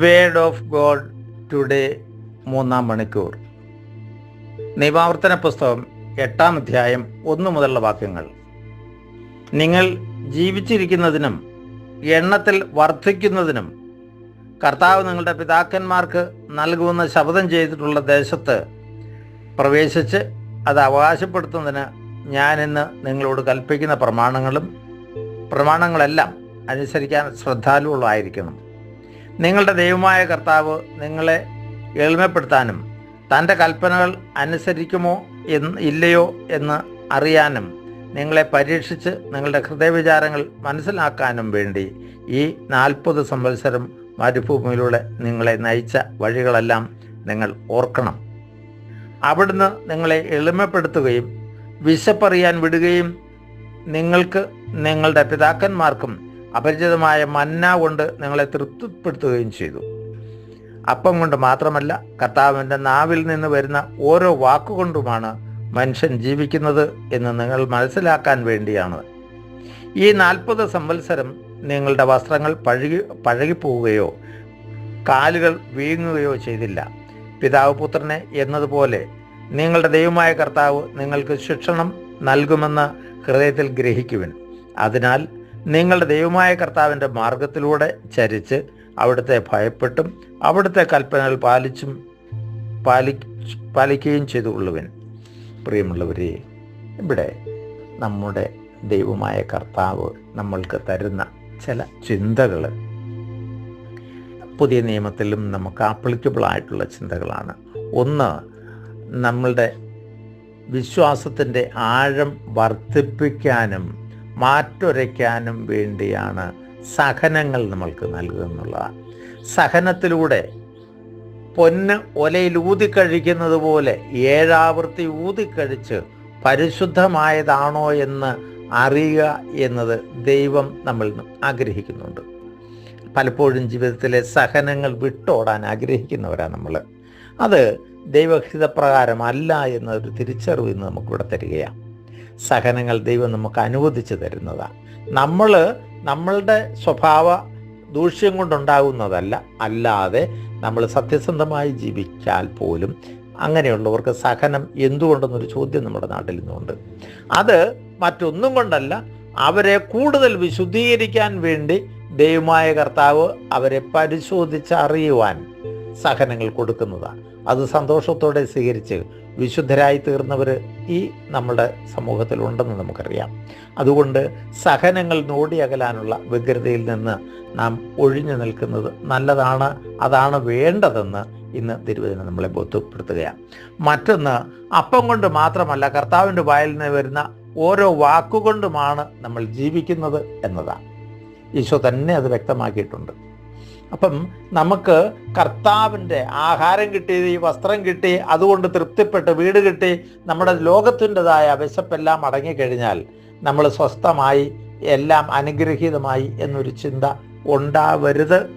Word of God today മൂന്നാം മണിക്കൂർ. നിയമാവർത്തന പുസ്തകം എട്ടാം അധ്യായം ഒന്നു മുതലുള്ള വാക്യങ്ങൾ. നിങ്ങൾ ജീവിച്ചിരിക്കുന്നതിനും എണ്ണത്തിൽ വർദ്ധിക്കുന്നതിനും കർത്താവ് നിങ്ങളുടെ പിതാക്കന്മാർക്ക് നൽകുമെന്ന് ശബ്ദം ചെയ്തിട്ടുള്ള ദേശത്ത് പ്രവേശിച്ച് അത് അവകാശപ്പെടുത്തുന്നതിന് ഞാൻ ഇന്ന് നിങ്ങളോട് കൽപ്പിക്കുന്ന പ്രമാണങ്ങളും പ്രമാണങ്ങളെല്ലാം അനുസരിക്കാൻ ശ്രദ്ധാലുള്ളായിരിക്കണം നിങ്ങളുടെ ദൈവമായ കർത്താവ് നിങ്ങളെ എളിമപ്പെടുത്താനും തന്റെ കൽപ്പനകൾ അനുസരിക്കുമോ എന്ന് ഇല്ലയോ എന്ന് അറിയാനും നിങ്ങളെ പരീക്ഷിച്ച് നിങ്ങളുടെ ഹൃദയവിചാരങ്ങൾ മനസ്സിലാക്കാനും വേണ്ടി ഈ നാൽപ്പത് സംവത്സരം മരുഭൂമിയിലൂടെ നിങ്ങളെ നയിച്ച വഴികളെല്ലാം നിങ്ങൾ ഓർക്കണം. അവിടുന്ന് നിങ്ങളെ എളിമപ്പെടുത്തുകയും വിശപ്പറിയാൻ വിടുകയും നിങ്ങൾക്ക് നിങ്ങളുടെ പിതാക്കന്മാർക്കും അപരിചിതമായ മന്ന കൊണ്ട് നിങ്ങളെ തൃപ്തിപ്പെടുത്തുകയും ചെയ്തു. അപ്പം കൊണ്ട് മാത്രമല്ല കർത്താവിന്റെ നാവിൽ നിന്ന് വരുന്ന ഓരോ വാക്കുകൊണ്ടുമാണ് മനുഷ്യൻ ജീവിക്കുന്നത് എന്ന് നിങ്ങൾ മനസ്സിലാക്കാൻ വേണ്ടിയാണ്. ഈ നാൽപ്പത് സംവത്സരം നിങ്ങളുടെ വസ്ത്രങ്ങൾ പഴകി പഴകിപ്പോവുകയോ കാലുകൾ വീങ്ങുകയോ ചെയ്തില്ല. പിതാവ് പുത്രനെ എന്നതുപോലെ നിങ്ങളുടെ ദൈവമായ കർത്താവ് നിങ്ങൾക്ക് ശിക്ഷണം നൽകുമെന്ന് ഹൃദയത്തിൽ ഗ്രഹിക്കുവിൻ. അതിനാൽ നിങ്ങളുടെ ദൈവമായ കർത്താവിന്റെ മാർഗത്തിലൂടെ ചരിച്ച് അവിടുത്തെ ഭയപ്പെട്ടും അവിടുത്തെ കൽപ്പനകൾ പാലിച്ചും പാലി പാലിക്കുകയും ചെയ്തുകൊള്ളുവിൻ പ്രിയമുള്ളവരെ ഇവിടെ നമ്മുടെ ദൈവമായ കർത്താവ് നമ്മൾക്ക് തരുന്ന ചില ചിന്തകൾ. പുതിയ നിയമത്തിലും നമുക്ക് ആപ്ലിക്കബിൾ ആയിട്ടുള്ള ചിന്തകളാണ്. ഒന്ന് നമ്മളുടെ വിശ്വാസത്തിന്റെ ആഴം വർദ്ധിപ്പിക്കാനും മാറ്റുരയ്ക്കാനും വേണ്ടിയാണ് സഹനങ്ങൾ നമ്മൾക്ക് നൽകുക എന്നുള്ളതാണ് സഹനത്തിലൂടെ പൊന്ന് ഒലയിൽ ഊതിക്കഴിക്കുന്നത് പോലെ ഏഴാവൃത്തി ഊതിക്കഴിച്ച് പരിശുദ്ധമായതാണോ എന്ന് അറിയുക എന്നത് ദൈവം നമ്മൾ ആഗ്രഹിക്കുന്നുണ്ട്. പലപ്പോഴും ജീവിതത്തിലെ സഹനങ്ങൾ വിട്ടോടാൻ ആഗ്രഹിക്കുന്നവരാണ് നമ്മൾ. അത് ദൈവഹിതപ്രകാരമല്ല എന്നൊരു തിരിച്ചറിവ് ഇന്ന് നമുക്കിവിടെ തരികയാണ്. സഹനങ്ങൾ ദൈവം നമുക്ക് അനുവദിച്ചു തരുന്നതാണ് നമ്മൾ നമ്മളുടെ സ്വഭാവ ദൂഷ്യം കൊണ്ടുണ്ടാകുന്നതല്ല. അല്ലാതെ നമ്മൾ സത്യസന്ധമായി ജീവിച്ചാൽ പോലും അങ്ങനെയുള്ളവർക്ക് സഹനം എന്തുകൊണ്ടെന്നൊരു ചോദ്യം നമ്മുടെ നാട്ടിൽ നിന്നുണ്ട് അത് മറ്റൊന്നും കൊണ്ടല്ല അവരെ കൂടുതൽ വിശുദ്ധീകരിക്കാൻ വേണ്ടി ദൈവമായ കർത്താവ് അവരെ പരിശോധിച്ച് അറിയുവാൻ സഹനങ്ങൾ കൊടുക്കുന്നതാണ് അത് സന്തോഷത്തോടെ സ്വീകരിച്ച് വിശുദ്ധരായി തീർന്നവർ ഈ നമ്മുടെ സമൂഹത്തിലുണ്ടെന്ന് നമുക്കറിയാം. അതുകൊണ്ട് സഹനങ്ങൾ നോടിയകലാനുള്ള വ്യഗ്രതയിൽ നിന്ന് നാം ഒഴിഞ്ഞു നിൽക്കുന്നത് നല്ലതാണ് അതാണ് വേണ്ടതെന്ന് ഇന്ന് തിരുവചനം നമ്മളെ ബോധ്യപ്പെടുത്തുകയാണ്. മറ്റൊന്ന് അപ്പം കൊണ്ട് മാത്രമല്ല കർത്താവിന്റെ വായിൽ നിന്ന് വരുന്ന ഓരോ വാക്കുകൊണ്ടുമാണ് നമ്മൾ ജീവിക്കുന്നത് എന്നതാണ്. ഈശോ തന്നെ അത് വ്യക്തമാക്കിയിട്ടുണ്ട്. അപ്പം നമുക്ക് കർത്താവിന്റെ ആഹാരം കിട്ടി വസ്ത്രം കിട്ടി അതുകൊണ്ട് തൃപ്തിപ്പെട്ട് വീട് കിട്ടി നമ്മുടെ ലോകത്തിന്റെതായ വിശപ്പെല്ലാം അടങ്ങിക്കഴിഞ്ഞാൽ നമ്മൾ സ്വസ്ഥമായി എല്ലാം അനുഗ്രഹീതമായി എന്നൊരു ചിന്ത ഉണ്ടാവരുത്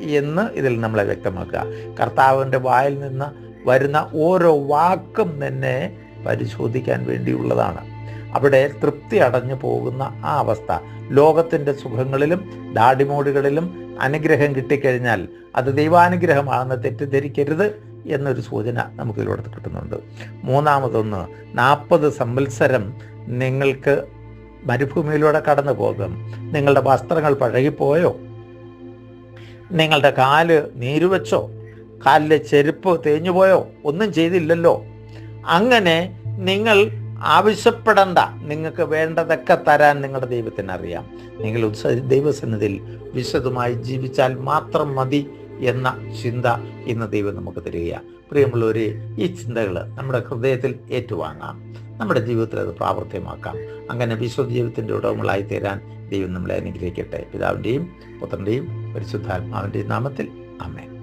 എന്ന് ഇതിൽ നമ്മളെ വ്യക്തമാക്കുക. കർത്താവിന്റെ വായിൽ നിന്ന് വരുന്ന ഓരോ വാക്കും തന്നെ പരിശോധിക്കാൻ വേണ്ടിയുള്ളതാണ്. അവിടെ തൃപ്തി അടഞ്ഞു പോകുന്ന ആ അവസ്ഥ. ലോകത്തിന്റെ സുഖങ്ങളിലും ഡാഡിമോടുകളിലും അനുഗ്രഹം കിട്ടിക്കഴിഞ്ഞാൽ അത് ദൈവാനുഗ്രഹമാണെന്ന് തെറ്റിദ്ധരിക്കരുത് എന്നൊരു സൂചന നമുക്ക് ഇതിലൂടെ കിട്ടുന്നുണ്ട്. മൂന്നാമതൊന്ന് നാൽപ്പത് സംവത്സരം നിങ്ങൾക്ക് മരുഭൂമിയിലൂടെ കടന്നു പോകും നിങ്ങളുടെ വസ്ത്രങ്ങൾ പഴകിപ്പോയോ? നിങ്ങളുടെ കാൽ നീരുവെച്ചോ? കാലിലെ ചെരുപ്പ് തേഞ്ഞുപോയോ? ഒന്നും ചെയ്തില്ലല്ലോ. അങ്ങനെ നിങ്ങൾ ആവശ്യപ്പെടണ്ട. നിങ്ങൾക്ക് വേണ്ടതൊക്കെ തരാൻ നിങ്ങളുടെ ദൈവത്തിന് അറിയാം. നിങ്ങൾ ഉത്സ ദൈവസന്നിധിയിൽ വിശദമായി ജീവിച്ചാൽ മാത്രം മതി എന്ന ചിന്ത ഇന്ന് ദൈവം നമുക്ക് തരികയാണ് പ്രിയമുള്ളവരെ ഈ ചിന്തകൾ നമ്മുടെ ഹൃദയത്തിൽ ഏറ്റുവാങ്ങാം. നമ്മുടെ ജീവിതത്തിൽ അത് പ്രാവർത്തികമാക്കാം. അങ്ങനെ വിശ്വ ജീവിതത്തിന്റെ ഉടമകളായി തീരാൻ ദൈവം നമ്മളെ അനുഗ്രഹിക്കട്ടെ. പിതാവിന്റെയും പുത്രന്റെയും പരിശുദ്ധാത്മാവിന്റെയും നാമത്തിൽ. അമ്മേ